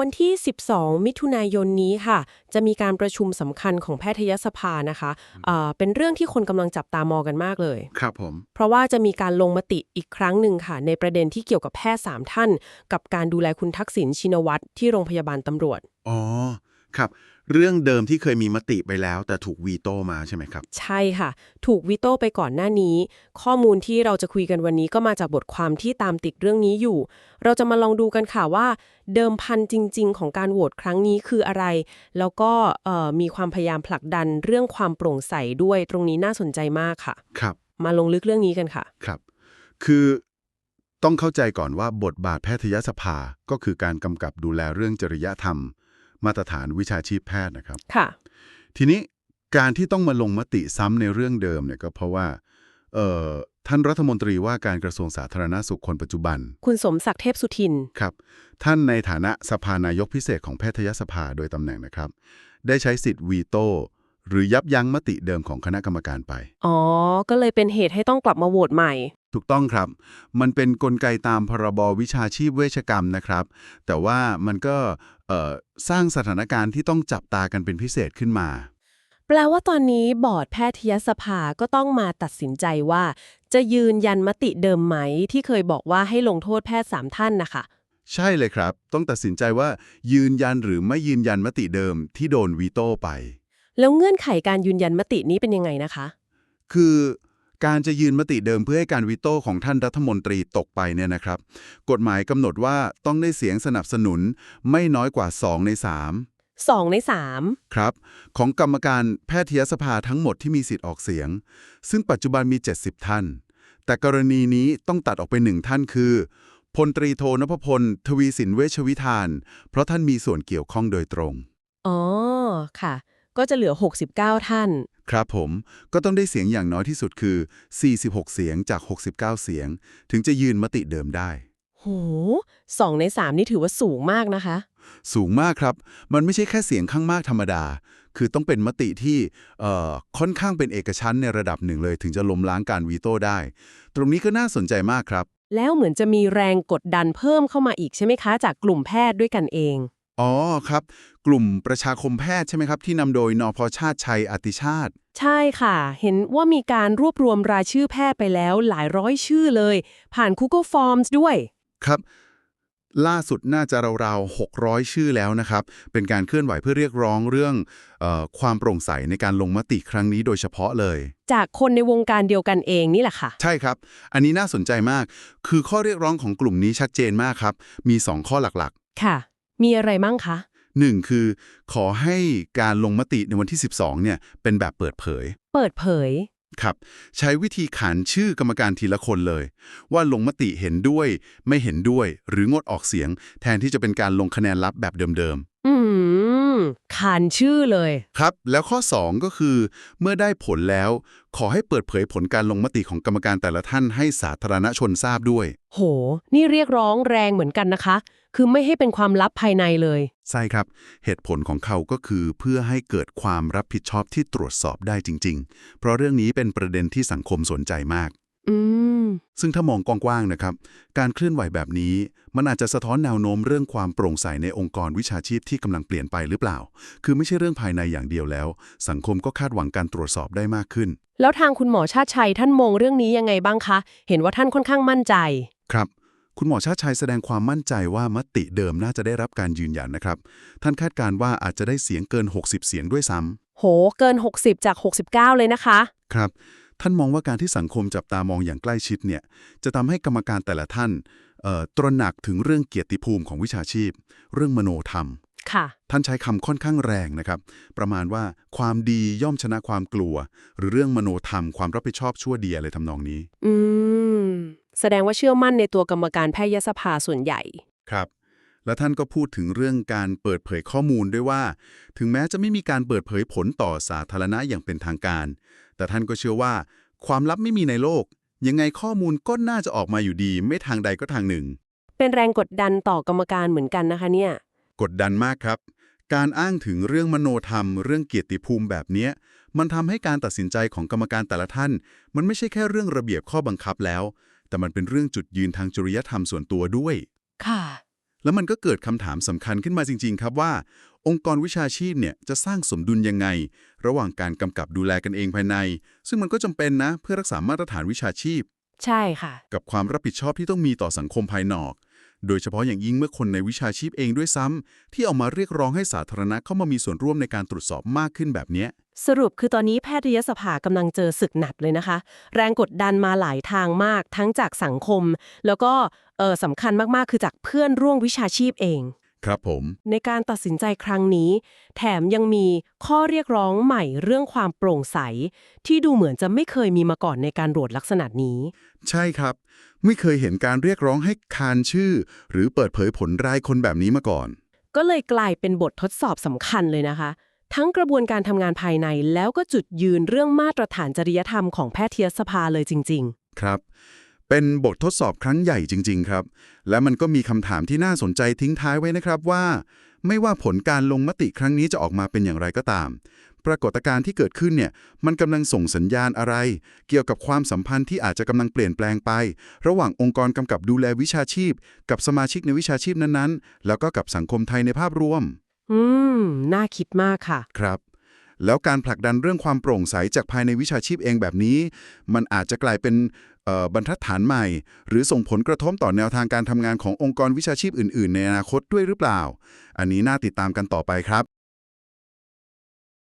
วันที่ 12 มิถุนายนนี้ค่ะ จะมีการประชุมสำคัญของแพทยสภานะคะเอ่อเป็นเรื่องที่คนกำลังจับตามองกันมากเลย ครับผม เพราะว่าจะมีการลงมติอีกครั้งหนึ่งค่ะ ในประเด็นที่เกี่ยวกับแพทย์ 3 ท่าน กับการดูแลคุณทักษิณชินวัตรที่โรงพยาบาลตำรวจ อ๋อ ครับ เรื่องเดิมที่เคยมีมติไปแล้ว แต่ถูกวีโต้มาใช่ไหมครับ ใช่ค่ะ ถูกวิโต้ไปก่อนหน้านี้ ข้อมูลที่เราจะคุยกันวันนี้ก็มาจากบทความที่ตามติดเรื่องนี้อยู่ เราจะมาลองดูกันค่ะว่า เดิมพันจริง ๆ ของการโหวตครั้งนี้คืออะไร แล้วก็เอ่อมีความพยายามผลักดันเรื่องความโปร่งใสด้วยตรงนี้น่าสนใจมากค่ะ ครับ มาลงลึกเรื่องนี้กันค่ะ ครับ คือต้องเข้าใจก่อนว่าบทบาทแพทยสภาก็คือการกำกับดูแลเรื่องจริยธรรม มาตรฐานวิชาชีพแพทย์นะครับ ค่ะ ทีนี้การที่ต้องมาลงมติซ้ำในเรื่องเดิมเนี่ยก็เพราะว่าเอ่อท่านรัฐมนตรีว่าการกระทรวงสาธารณสุขคนปัจจุบัน คุณสมศักดิ์เทพสุทิน ครับ ท่านในฐานะสภานายกพิเศษของแพทยสภาโดยตำแหน่งนะครับ ได้ใช้สิทธิ์วีโต้หรือยับยั้งมติเดิมของคณะกรรมการไป อ๋อ ก็เลยเป็นเหตุให้ต้องกลับมาโหวตใหม่ ถูกต้องครับ มันเป็นนกลไกตามพรบวิชาชีพเวชกรรมนะครับ แต่ว่ามันก็เอ่อสร้างสถานการณ์ที่ต้องจับตากันเป็นพิเศษขึ้นมา แปลว่าตอนนี้บอร์ดแพทยสภาก็ต้องมาตัดสินใจว่า จะยืนยันมติเดิมไหมที่เคยบอกว่าให้ลงโทษแพทย์สามท่านนะคะ ใช่เลยครับ ต้องตัดสินใจว่ายืนยันหรือไม่ยืนยันมติเดิมที่โดนวีโต้ไป แล้วเงื่อนไขการยืนยันมตินี้เป็นยังไงนะคะ คือ การจะยืนมติเดิมเพื่อให้การวีโต้ของท่านรัฐมนตรีตกไปเนี่ยนะครับ กฎหมายกำหนดว่าต้องได้เสียงสนับสนุนไม่น้อยกว่า 2 ใน2ใน 3 ครับ ของกรรมการแพทยสภาทั้งหมดที่มีสิทธิ์ออกเสียง ซึ่งปัจจุบันมี 70 ท่าน แต่กรณีนี้ต้องตัดออกไปหนึ่งท่านคือ พลตรีโทนพพล ทวีสินเวชวิธาน เพราะท่านมีส่วนเกี่ยวข้องโดยตรง3อ๋อ ค่ะ ก็จะเหลือ 69 ท่าน ครับผมก็ต้องได้เสียงอย่างน้อยที่สุดคือ 46 เสียงจาก 69 เสียง ถึงจะยืนมติเดิมได้ โหสองใน3นี่ถือว่าสูงมากนะคะ สูงมากครับ มันไม่ใช่แค่เสียงข้างมากธรรมดา คือต้องเป็นมติที่เอ่อค่อนข้างเป็นเอกชั้นในระดับหนึ่งเลย ถึงจะล้มล้างการวีโต้ได้ ตรงนี้ก็น่าสนใจมากครับ แล้วเหมือนจะมีแรงกดดันเพิ่มเข้ามาอีกใช่ไหมคะ จากกลุ่มแพทย์ด้วยกันเอง อ๋อครับ กลุ่มประชาคมแพทย์ใช่ไหมครับ ที่นำโดยนพชาติชัยอติชาติ ใช่ค่ะ เห็นว่ามีการรวบรวมรายชื่อแพทย์ไปแล้วหลายร้อยชื่อเลย ผ่าน Google Forms ด้วย ครับ ล่าสุดน่าจะราวๆ600 ชื่อแล้วนะครับ เป็นการเคลื่อนไหวเพื่อเรียกร้องเรื่องเออความโปร่งใสในการลงมติครั้งนี้โดยเฉพาะเลย จากคนในวงการเดียวกันเองนี่แหละค่ะ ใช่ครับ อันนี้น่าสนใจมาก คือข้อเรียกร้องของกลุ่มนี้ชัดเจนมากครับ มี 2 ข้อหลักค่ะ มีอะไรมั่งคะๆ1คือ ขอให้การลงมติในวันที่ 12เนี่ยเป็นแบบเปิดเผย เปิดเผย ครับใช้วิธีขานชื่อกรรมการทีละคนเลย ว่าลงมติเห็นด้วย ไม่เห็นด้วย หรืองดออกเสียง แทนที่จะเป็นการลงคะแนนลับแบบเดิมอืม ขานชื่อเลยๆครับ แล้วข้อ 2 ก็คือ เมื่อได้ผลแล้ว ขอให้เปิดเผยผลการลงมติของกรรมการแต่ละท่านให้สาธารณชนทราบด้วย โห นี่เรียกร้องแรงเหมือนกันนะคะ คือไม่ให้เป็นความลับภายในเลย ใช่ครับ เหตุผลของเขาก็คือเพื่อให้เกิดความรับผิดชอบที่ตรวจสอบได้จริง ๆ เพราะเรื่องนี้เป็นประเด็นที่สังคมสนใจมากอืม ซึ่งถ้ามองกว้างๆนะครับ การเคลื่อนไหวแบบนี้ มันอาจจะสะท้อนแนวโน้มเรื่องความโปร่งใสในองค์กรวิชาชีพที่กำลังเปลี่ยนไปหรือเปล่า คือไม่ใช่เรื่องภายในอย่างเดียวแล้ว สังคมก็คาดหวังการตรวจสอบได้มากขึ้น แล้วทางคุณหมอชาติชัยท่านมองเรื่องนี้ยังไงบ้างคะ เห็นว่าท่านค่อนข้างมั่นใจ ครับคุณหมอชาติชัยแสดงความมั่นใจว่ามติเดิมน่าจะได้รับการยืนยันนะครับ ท่านคาดการณ์ว่าอาจจะได้เสียงเกิน 60 เสียงด้วยซ้ำโห เกิน 60 จาก 69 เลยนะคะ ครับ ท่านมองว่าการที่สังคมจับตามองอย่างใกล้ชิดเนี่ยจะทำให้กรรมการแต่ละท่านเอ่อตระหนักถึงเรื่องเกียรติภูมิของวิชาชีพ เรื่องมโนธรรมค่ะท่านใช้คำค่อนข้างแรงนะครับ ประมาณว่าความดีย่อมชนะความกลัว หรือเรื่องมโนธรรมความรับผิดชอบชั่วดีอะไรทำนองนี้ อืม แสดงว่าเชื่อมั่นในตัวกรรมการแพทยสภาส่วนใหญ่ ครับ และท่านก็พูดถึงเรื่องการเปิดเผยข้อมูลด้วยว่า ถึงแม้จะไม่มีการเปิดเผยผลต่อสาธารณะอย่างเป็นทางการ แต่ท่านก็เชื่อว่า ความลับไม่มีในโลก ยังไงข้อมูลก็น่าจะออกมาอยู่ดี ไม่ทางใดก็ทางหนึ่ง เป็นแรงกดดันต่อกรรมการเหมือนกันนะคะเนี่ย กดดันมากครับ การอ้างถึงเรื่องมโนธรรม เรื่องเกียรติภูมิแบบเนี้ย มันทำให้การตัดสินใจของกรรมการแต่ละท่าน มันไม่ใช่แค่เรื่องระเบียบข้อบังคับแล้ว แต่มันเป็นเรื่องจุดยืนทางจริยธรรมส่วนตัวด้วย ค่ะ แล้วมันก็เกิดคำถามสำคัญขึ้นมาจริง ๆ ครับว่า องค์กรวิชาชีพเนี่ยจะสร้างสมดุลยังไง ระหว่างการกำกับดูแลกันเองภายใน ซึ่งมันก็จำเป็นนะเพื่อรักษามาตรฐานวิชาชีพ ใช่ค่ะ กับความรับผิดชอบที่ต้องมีต่อสังคมภายนอก โดยเฉพาะอย่างยิ่งเมื่อคนในวิชาชีพเองด้วยซ้ำที่ออกมาเรียกร้องให้สาธารณะเข้ามามีส่วนร่วมในการตรวจสอบมากขึ้นแบบเนี้ยสรุปคือตอนนี้แพทยสภากำลังเจอศึกหนักเลยนะคะ แรงกดดันมาหลายทางมากทั้งจากสังคม แล้วก็เออสำคัญมากๆคือจากเพื่อนร่วมวิชาชีพเอง ครับผม ในการตัดสินใจครั้งนี้ แถมยังมีข้อเรียกร้องใหม่เรื่องความโปร่งใส ที่ดูเหมือนจะไม่เคยมีมาก่อนในการโหวตลักษณะนี้ ใช่ครับ ไม่เคยเห็นการเรียกร้องให้คานชื่อ หรือเปิดเผยผลรายคนแบบนี้มาก่อน ก็เลยกลายเป็นบททดสอบสำคัญเลยนะคะ ทั้งกระบวนการทำงานภายในแล้วก็จุดยืนเรื่องมาตรฐานจริยธรรมของแพทยสภาเลยจริงครับ เป็นบททดสอบครั้งใหญ่จริง ๆ ครับ และมันก็มีคำถามที่น่าสนใจทิ้งท้ายไว้นะครับว่า ไม่ว่าผลการลงมติครั้งนี้จะออกมาเป็นอย่างไรก็ตาม ปรากฏการณ์ที่เกิดขึ้นเนี่ย มันกำลังส่งสัญญาณอะไร เกี่ยวกับความสัมพันธ์ที่อาจจะกำลังเปลี่ยนแปลงไป ระหว่างองค์กรกำกับดูแลวิชาชีพ กับสมาชิกในวิชาชีพนั้นๆ แล้วก็กับสังคมไทยในภาพรวมๆอืม น่าคิดมากค่ะ ครับ แล้วการผลักดันเรื่องความโปร่งใสจากภายในวิชาชีพเองแบบนี้ มันอาจจะกลายเป็นบรรทัดฐานใหม่ หรือส่งผลกระทบต่อแนวทางการทำงานขององค์กรวิชาชีพอื่น ๆ ในอนาคตด้วยหรือเปล่า อันนี้น่าติดตามกันต่อไปครับ